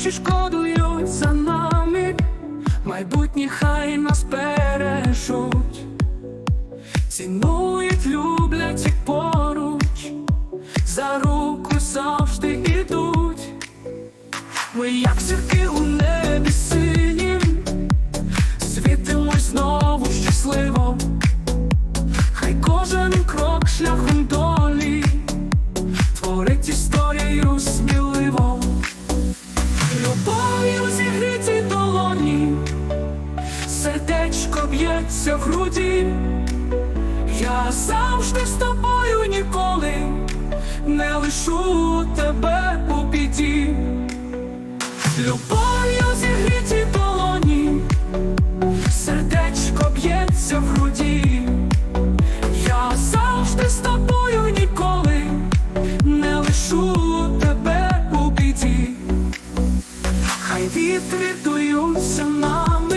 що шкодують за нами, майбутнє хай нас бережуть, цінують, люблять і поруч, за руку завжди ідуть. Ми як зірки у небі синім, світимось знову щасливо, хай кожен крок шляхом сердечко б'ється в груді, я завжди з тобою ніколи не лишу тебе у біді. Любов'ю зігріті долоні, сердечко б'ється в груді. Я завжди з тобою ніколи не лишу тебе у біді. Хай вітри дуються разом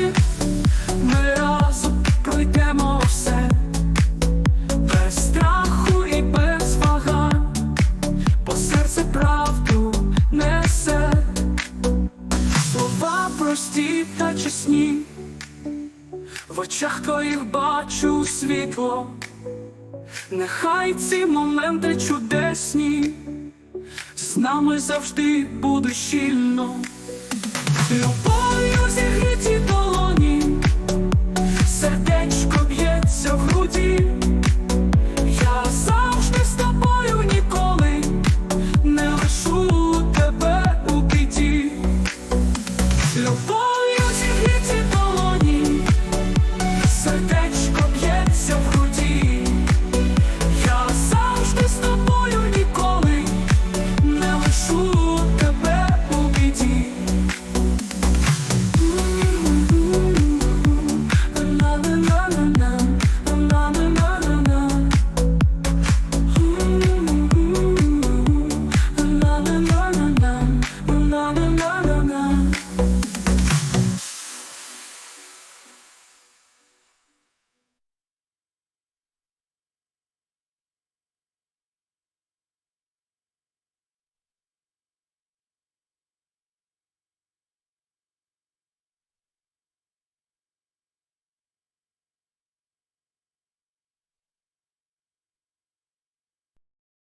пройдемо все, без страху і без вагань, бо серце правду несе. Слова прості та чесні, в очах твоїх бачу світло, нехай ці моменти чудесні, з нами завжди буде щільно, любов'ю зігріті na na na